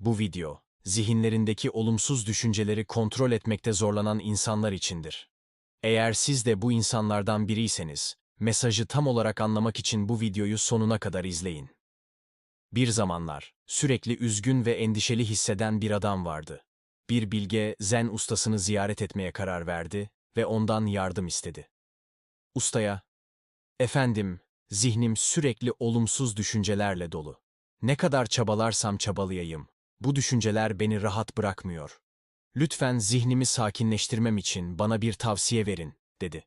Bu video, zihinlerindeki olumsuz düşünceleri kontrol etmekte zorlanan insanlar içindir. Eğer siz de bu insanlardan biriyseniz, mesajı tam olarak anlamak için bu videoyu sonuna kadar izleyin. Bir zamanlar, sürekli üzgün ve endişeli hisseden bir adam vardı. Bir bilge, zen ustasını ziyaret etmeye karar verdi ve ondan yardım istedi. Ustaya, Efendim, zihnim sürekli olumsuz düşüncelerle dolu. Ne kadar çabalarsam çabalayayım, bu düşünceler beni rahat bırakmıyor. Lütfen zihnimi sakinleştirmem için bana bir tavsiye verin, dedi.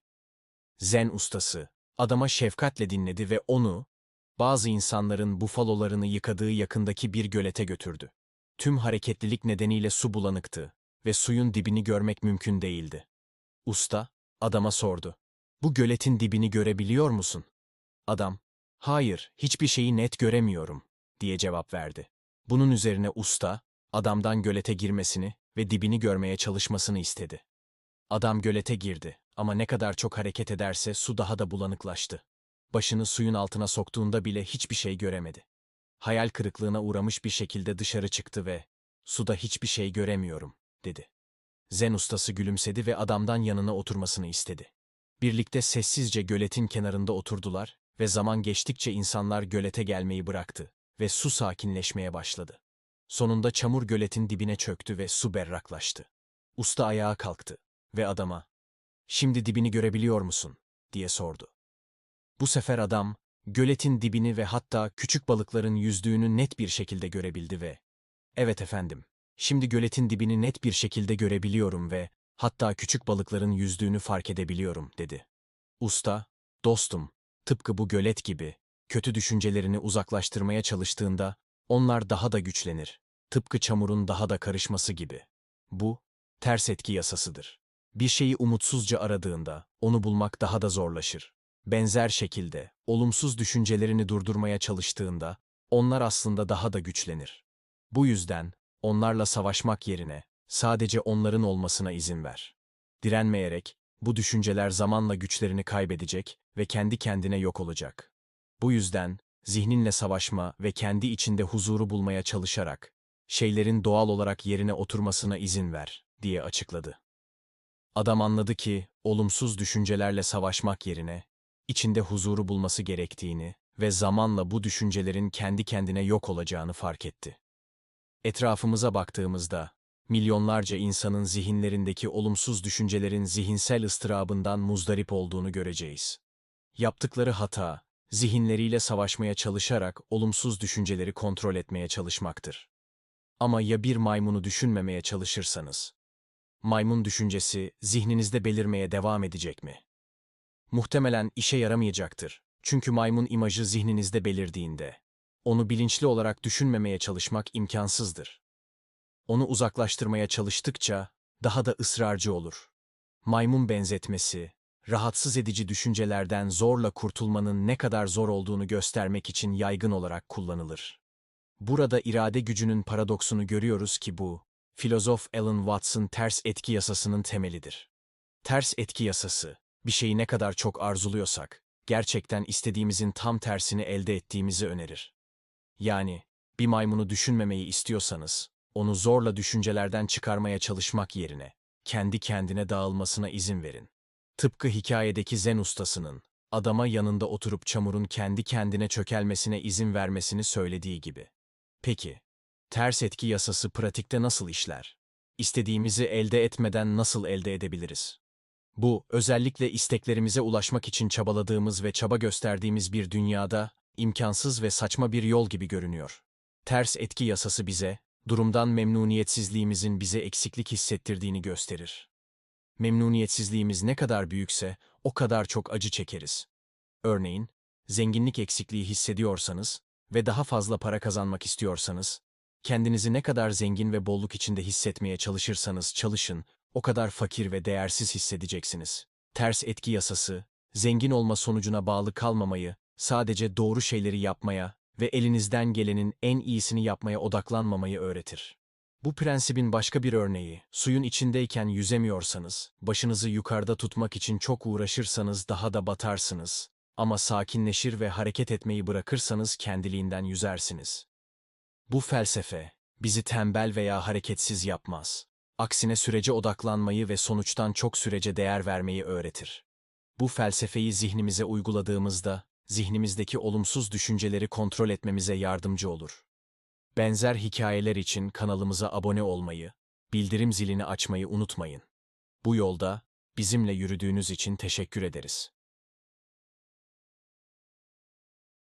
Zen ustası, adama şefkatle dinledi ve onu, bazı insanların bufalolarını yıkadığı yakındaki bir gölete götürdü. Tüm hareketlilik nedeniyle su bulanıktı ve suyun dibini görmek mümkün değildi. Usta, adama sordu. Bu göletin dibini görebiliyor musun? Adam, hayır, hiçbir şeyi net göremiyorum, diye cevap verdi. Bunun üzerine usta, adamdan gölete girmesini ve dibini görmeye çalışmasını istedi. Adam gölete girdi ama ne kadar çok hareket ederse su daha da bulanıklaştı. Başını suyun altına soktuğunda bile hiçbir şey göremedi. Hayal kırıklığına uğramış bir şekilde dışarı çıktı ve ''Suda hiçbir şey göremiyorum.'' dedi. Zen ustası gülümsedi ve adamdan yanına oturmasını istedi. Birlikte sessizce göletin kenarında oturdular ve zaman geçtikçe insanlar gölete gelmeyi bıraktı ve su sakinleşmeye başladı. Sonunda çamur göletin dibine çöktü ve su berraklaştı. Usta ayağa kalktı ve adama, ''Şimdi dibini görebiliyor musun?'' diye sordu. Bu sefer adam, göletin dibini ve hatta küçük balıkların yüzdüğünü net bir şekilde görebildi ve ''Evet efendim, şimdi göletin dibini net bir şekilde görebiliyorum ve hatta küçük balıkların yüzdüğünü fark edebiliyorum.'' dedi. Usta, ''Dostum, tıpkı bu gölet gibi, kötü düşüncelerini uzaklaştırmaya çalıştığında onlar daha da güçlenir. Tıpkı çamurun daha da karışması gibi. Bu, ters etki yasasıdır. Bir şeyi umutsuzca aradığında onu bulmak daha da zorlaşır. Benzer şekilde, olumsuz düşüncelerini durdurmaya çalıştığında, onlar aslında daha da güçlenir. Bu yüzden, onlarla savaşmak yerine, sadece onların olmasına izin ver. Direnmeyerek, bu düşünceler zamanla güçlerini kaybedecek ve kendi kendine yok olacak. Bu yüzden, zihninle savaşma ve kendi içinde huzuru bulmaya çalışarak, şeylerin doğal olarak yerine oturmasına izin ver, diye açıkladı. Adam anladı ki, olumsuz düşüncelerle savaşmak yerine, içinde huzuru bulması gerektiğini ve zamanla bu düşüncelerin kendi kendine yok olacağını fark etti. Etrafımıza baktığımızda, milyonlarca insanın zihinlerindeki olumsuz düşüncelerin zihinsel ıstırabından muzdarip olduğunu göreceğiz. Yaptıkları hata, zihinleriyle savaşmaya çalışarak olumsuz düşünceleri kontrol etmeye çalışmaktır. Ama ya bir maymunu düşünmemeye çalışırsanız? Maymun düşüncesi zihninizde belirmeye devam edecek mi? Muhtemelen işe yaramayacaktır. Çünkü maymun imajı zihninizde belirdiğinde, onu bilinçli olarak düşünmemeye çalışmak imkansızdır. Onu uzaklaştırmaya çalıştıkça daha da ısrarcı olur. Maymun benzetmesi, rahatsız edici düşüncelerden zorla kurtulmanın ne kadar zor olduğunu göstermek için yaygın olarak kullanılır. Burada irade gücünün paradoksunu görüyoruz ki bu, filozof Alan Watts'ın ters etki yasasının temelidir. Ters etki yasası, bir şeyi ne kadar çok arzuluyorsak, gerçekten istediğimizin tam tersini elde ettiğimizi önerir. Yani, bir maymunu düşünmemeyi istiyorsanız, onu zorla düşüncelerden çıkarmaya çalışmak yerine, kendi kendine dağılmasına izin verin. Tıpkı hikayedeki zen ustasının, adama yanında oturup çamurun kendi kendine çökelmesine izin vermesini söylediği gibi. Peki, ters etki yasası pratikte nasıl işler? İstediğimizi elde etmeden nasıl elde edebiliriz? Bu, özellikle isteklerimize ulaşmak için çabaladığımız ve çaba gösterdiğimiz bir dünyada, imkansız ve saçma bir yol gibi görünüyor. Ters etki yasası bize, durumdan memnuniyetsizliğimizin bize eksiklik hissettirdiğini gösterir. Memnuniyetsizliğimiz ne kadar büyükse, o kadar çok acı çekeriz. Örneğin, zenginlik eksikliği hissediyorsanız ve daha fazla para kazanmak istiyorsanız, kendinizi ne kadar zengin ve bolluk içinde hissetmeye çalışırsanız çalışın, o kadar fakir ve değersiz hissedeceksiniz. Ters etki yasası, zengin olma sonucuna bağlı kalmamayı, sadece doğru şeyleri yapmaya ve elinizden gelenin en iyisini yapmaya odaklanmamayı öğretir. Bu prensibin başka bir örneği, suyun içindeyken yüzemiyorsanız, başınızı yukarıda tutmak için çok uğraşırsanız daha da batarsınız. Ama sakinleşir ve hareket etmeyi bırakırsanız kendiliğinden yüzersiniz. Bu felsefe, bizi tembel veya hareketsiz yapmaz. Aksine sürece odaklanmayı ve sonuçtan çok sürece değer vermeyi öğretir. Bu felsefeyi zihnimize uyguladığımızda, zihnimizdeki olumsuz düşünceleri kontrol etmemize yardımcı olur. Benzer hikayeler için kanalımıza abone olmayı, bildirim zilini açmayı unutmayın. Bu yolda bizimle yürüdüğünüz için teşekkür ederiz.